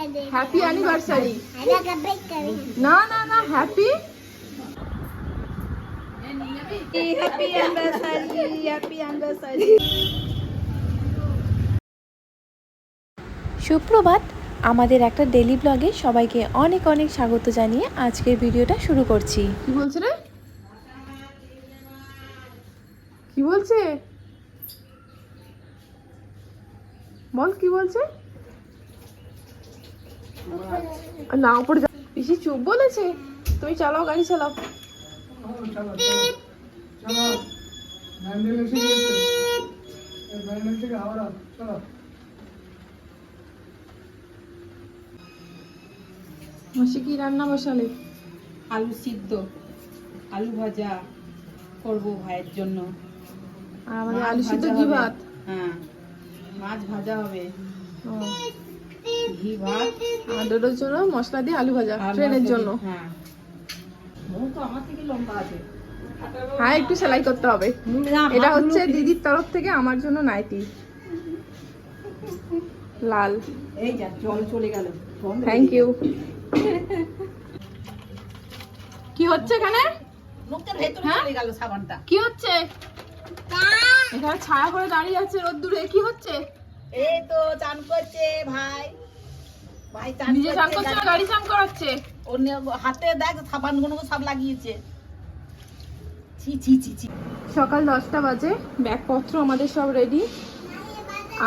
Happy anniversary না না না happy happy anniversary happy anniversary সুপ্রভাত আমাদের একটা ডেলি ব্লগে সবাইকে অনেক অনেক স্বাগত জানিয়ে আজকের ভিডিওটা শুরু করছি। কি বলছে রে? কি বলছে? বল কি বলছে? না উপরে পিসি চুপ বলেছে? তুমি চালাও গাড়ি চালাও। মাসি কি রান্না বসালে? আলু সিদ্ধ আলু ভাজা করব ভাইয়ের জন্য। আর আমাদের মাছ আলু সিদ্ধ হবে। ভাত? হ্যাঁ মাছ ভাজা হবে। ও, ঘি ভাত ডোডোর জন্য মশলা দিয়ে আলু ভাজা ট্রেনের জন্য। হ্যাঁ। তো আমার থেকে লম্বা আছে। হ্যাঁ একটু সেলাই করতে হবে। এটা হচ্ছে দিদির তরফ থেকে আমার জন্য নাইটি। লাল। এই যা জল চলে গেল। থ্যাংক ইউ কি হচ্ছে এখানে? হ্যাঁ? চলে গেল সাবানটা। কি হচ্ছে? এখানে ছায়া করে দাঁড়িয়ে আছে রোদ্দুরে। কি হচ্ছে? এই তো চান করছে ভাই। নিজে চান করছে না গাড়ি চান করাচ্ছে? অন্য হাতে দেখ সাবানগুলো সব লাগিয়েছে। ছি ছি ছি ছি। সকাল দশটা বাজে ব্যাগপত্র আমাদের সব রেডি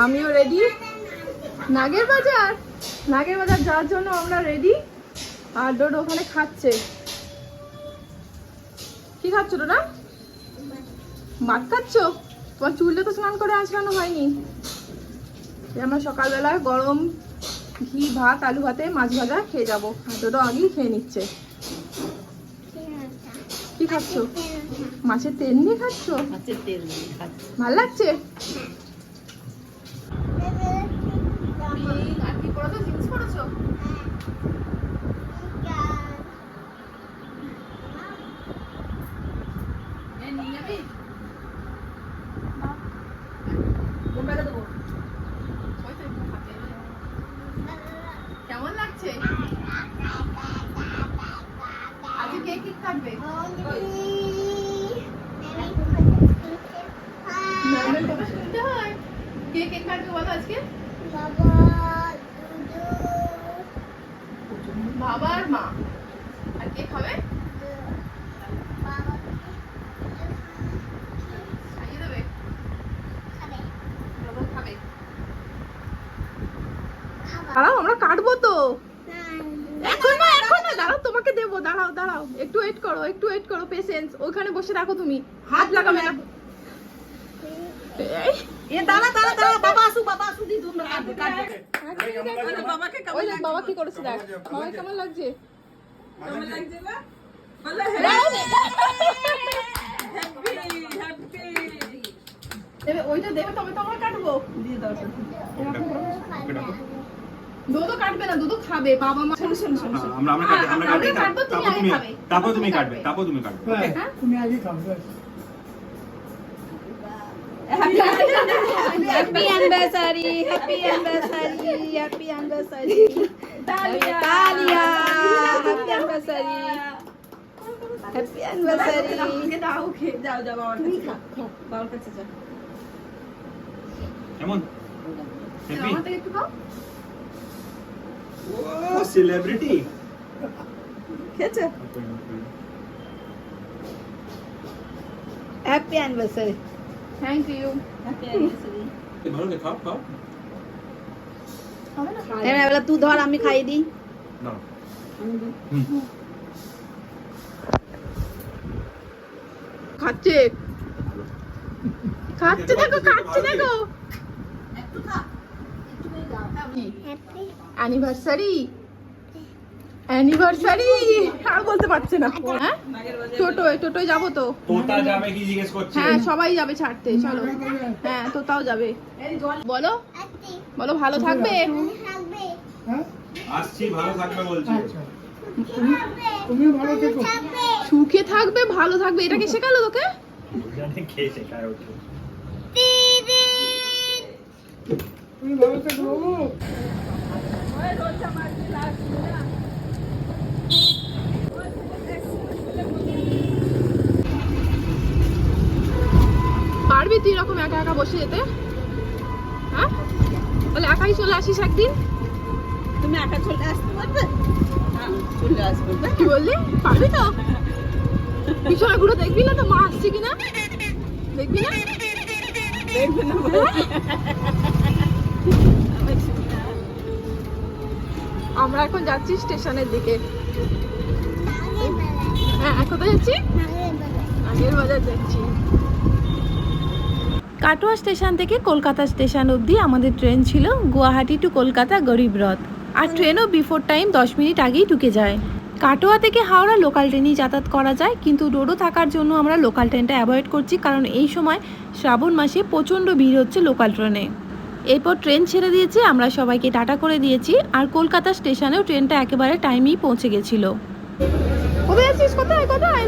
আমিও রেডি নাগের বাজার? নাগের বাজার যাওয়ার জন্য আমরা রেডি আর ডোডো ওখানে খাচ্ছে। কি খাচ্ছ ডোডা? ভাত খাচ্ছ? তোমার চুলটা তো স্নান করে আঁচড়ানো হয়নি। আমরা সকালবেলা গরম ঘি ভাত আলু ভাতে মাছ ভাজা খেয়ে যাব। দুটো আমি আগেই খেয়ে নিচ্ছে। কি খাচ্ছ? মাছের তেল। নিয়ে খাচ্ছ? মাছের তেল ভালো লাগছে আর কি পরেছো জিন্স পরেছো এ, নিয়ে যাবি? কোনটাতে দেবো? ওই তো একটু হাতে। কেমন লাগছে আজকে কে কি থাকবে নর্মাল কথা শুনতে হয় কে কে কাটবে বলো আজকে বাবা আর মা। আর কে খাবে? দাঁড়াও আমরা কাটবো তো। এখন না এখন না দাঁড়াও তোমাকে দেবো দাঁড়াও দাঁড়াও। একটু ওয়েট করো একটু ওয়েট করো পেশেন্স। ওখানে বসে রাখো তুমি। হাত লাগাবে না। এ দাঁড়া দাঁড়া দাঁড়া বাবা আসু বাবা আসু দি তোমরা কাটবে কাটবে। বাবাকে ওই দেখ বাবা কি করেছে দেখ? বাবা কেমন লাগছে? কেমন লাগছে? না? দেবে ওইটা দেবে তবে তো আমরা কাটবো। দিয়ে দাও দুধও কাটবে না দুধও খাবে বাবা মা শোনো শোনো শোনো হ্যাঁ, আমরা আমরা কাটি আমরা আমরা কাটবো, তুমি তারপর আগে তুমি খাবে। তারপর তুমি কাটবে কাটবে। তারপর তুমি কাটবে হ্যাঁ। তুমি আগে খাও ব্যাস। Happy anniversary happy anniversary happy anniversary তালিয়া তালিয়া happy anniversary happy anniversary okay দাও ওকে যাও যাও বাবার কাছে যাও বাবার কাছে যাও কেমন হ্যাপি আমার থেকে একটু খাও ও সেলিব্রিটি খেয়েছে happy anniversary thank you happy anniversary ভালো কে খাও খাও। হবে এবার তুই ধর আমি খাইয়ে দিই। না। খাচ্ছে। খাচ্ছে দেখো খাচ্ছে দেখো। অ্যানিভার্সারি অ্যানিভার্সারি আর বলতে পারছে না। হ্যাঁ? টোটোয় টোটোয় যাব তো। তোতা যাবে কি জিজ্ঞেস করছে হ্যাঁ সবাই যাবে ছাড়তে চলো। হ্যাঁ তোতাও যাবে। বলো। বলো ভালো থাকবে? হ্যাঁ? আসছি ভালো থাকবে বলছে। আচ্ছা। তুমি ভালো থেকো। সুখে থাকবে ভালো থাকবে। এটা কি শেখালো তোকে? জানে কে শেখায় ওকে। তুমি ভালো থেকো। বাবু তুই এরকম একা একা বসে যেতে? হ্যাঁ? বলে একাই চলে আসিস একদিন? তুমি একা চলে আসতে পারবে? হ্যাঁ। চলে আসবে তা? কি বললি? পারবি তো? দেখবি না তো মা আসছে কিনা? দেখবি না? দেখবে না আমরা এখন যাচ্ছি স্টেশনের দিকে। হ্যাঁ কোথায় যাচ্ছি? আগের বাজার যাচ্ছি। কাটোয়া স্টেশন থেকে কলকাতা স্টেশন অবধি আমাদের ট্রেন ছিল গুয়াহাটি টু কলকাতা গরিব রথ। আর ট্রেনও বিফোর টাইম দশ মিনিট আগেই ঢুকে যায়। কাটোয়া থেকে হাওড়া লোকাল ট্রেনেই যাতায়াত করা যায়, কিন্তু রোডও থাকার জন্য আমরা লোকাল ট্রেনটা অ্যাভয়েড করছি কারণ এই সময় শ্রাবণ মাসে প্রচণ্ড ভিড় হচ্ছে লোকাল ট্রেনে এরপর ট্রেন ছেড়ে দিয়েছে, আমরা সবাইকে টাটা করে দিয়েছি, আর কলকাতা স্টেশনেও ট্রেনটা একেবারে টাইমেই পৌঁছে গেছিল। কোথায়? কোথায়?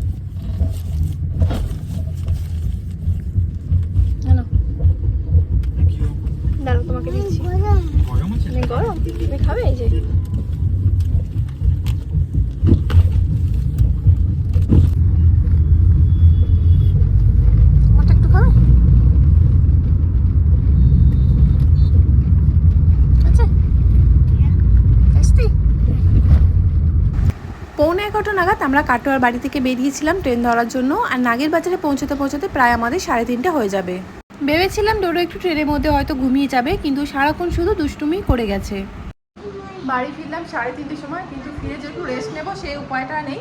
জানো দাঁড়াও তোমাকে দিচ্ছি গরম আছে অনেক গরম তুমি খাবে এই যে আমারটা একটু খাবে আচ্ছা টেস্টি পৌনে এগারোটা নাগাদ আমরা কাটোয়ার বাড়ি থেকে বেরিয়েছিলাম ট্রেন ধরার জন্য, আর নাগের বাজারে পৌঁছতে পৌঁছতে প্রায় আমাদের সাড়ে তিনটে হয়ে যাবে। ভেবেছিলাম ডোডো একটু ট্রেনের মধ্যে হয়তো ঘুমিয়ে যাবে, কিন্তু সারাক্ষণ শুধু দুষ্টুমি করে গেছে। বাড়ি ফিরলাম সাড়ে তিনটের সময়, কিন্তু ফিরে যে রেস্ট নেব সেই উপায়টা নেই।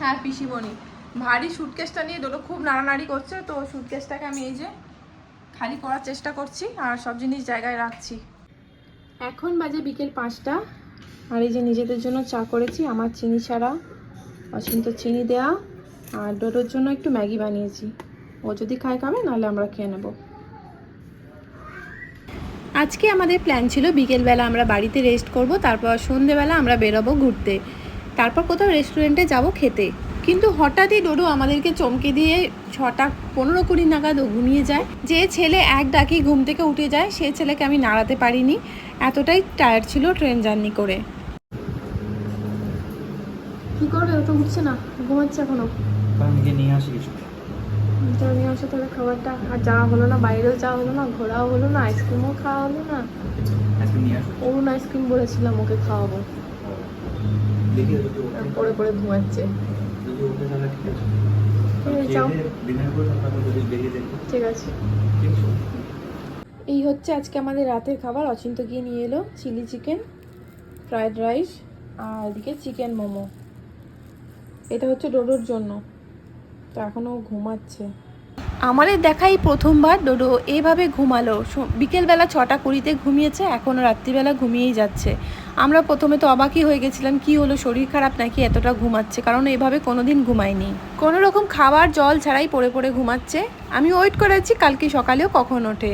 হ্যাঁ পিসিমণি। ভারী সুটকেসটা নিয়ে ডোলো খুব নাড়ানাড়ি করছে, তো সুটকেসটাকে আমি এই যে খালি করার চেষ্টা করছি, আর সব জিনিস জায়গায় রাখছি। এখন বাজে বিকেল পাঁচটা। আর এই যে নিজেদের জন্য চা করেছি, আমার চিনি ছাড়া অচিন্ত চিনি দেয়া, আর ডোডোর জন্য একটু ম্যাগি বানিয়েছি। ও যদি খায় খাবে, নাহলে আমরা খেয়ে নেব। আজকে আমাদের প্ল্যান ছিল, বিকেলবেলা আমরা বাড়িতে রেস্ট করব, তারপর সন্ধেবেলা আমরা বেরোবো ঘুরতে। তারপর কোথাও রেস্টুরেন্টে যাব খেতে। কিন্তু হঠাৎই ডোডো আমাদেরকে চমকে দিয়ে ছটা পনেরো কুড়ি নাগাদ ঘুমিয়ে যায়। যে ছেলে এক ডাকি ঘুম থেকে উঠে যায়, সে ছেলেকে আমি নাড়াতে পারিনি। এতটাই টায়ার্ড ছিল ট্রেন জার্নি করে। কি করবে? ও তো উঠছে না ঘুমাচ্ছে এখনও। আমাকে নিয়ে আসি কিছু। চলো নিয়ে আসো তাহলে খাবারটা। আর যাওয়া হলো না বাইরেও যাওয়া হলো না ঘোরাও হলো না আইসক্রিমও খাওয়া হলো না। অরুণ আইসক্রিম বলেছিলাম ওকে খাওয়াবো। পরে পরে ঘুমাচ্ছে। ঠিক আছে। এই হচ্ছে আজকে আমাদের রাতের খাবার। অচিন্ত গিয়ে নিয়ে এলো চিলি চিকেন ফ্রাইড রাইস আর এদিকে চিকেন মোমো। এটা হচ্ছে ডোডোর জন্য। তো এখনও ঘুমাচ্ছে। আমাদের দেখাই প্রথমবার ডোডো এভাবে ঘুমালো। বিকেলবেলা ছটা কুড়িতে ঘুমিয়েছে এখনও রাত্রিবেলা ঘুমিয়েই যাচ্ছে। আমরা প্রথমে তো অবাকই হয়ে গেছিলাম, কি হলো, শরীর খারাপ নাকি এতটা ঘুমাচ্ছে? কারণ এভাবে কোনোদিন ঘুমায়নি। কোনো রকম খাবার, জল ছাড়াই পড়ে পড়ে ঘুমাচ্ছে। আমি ওয়েট করে আছি, কালকে সকালেও কখন ওঠে।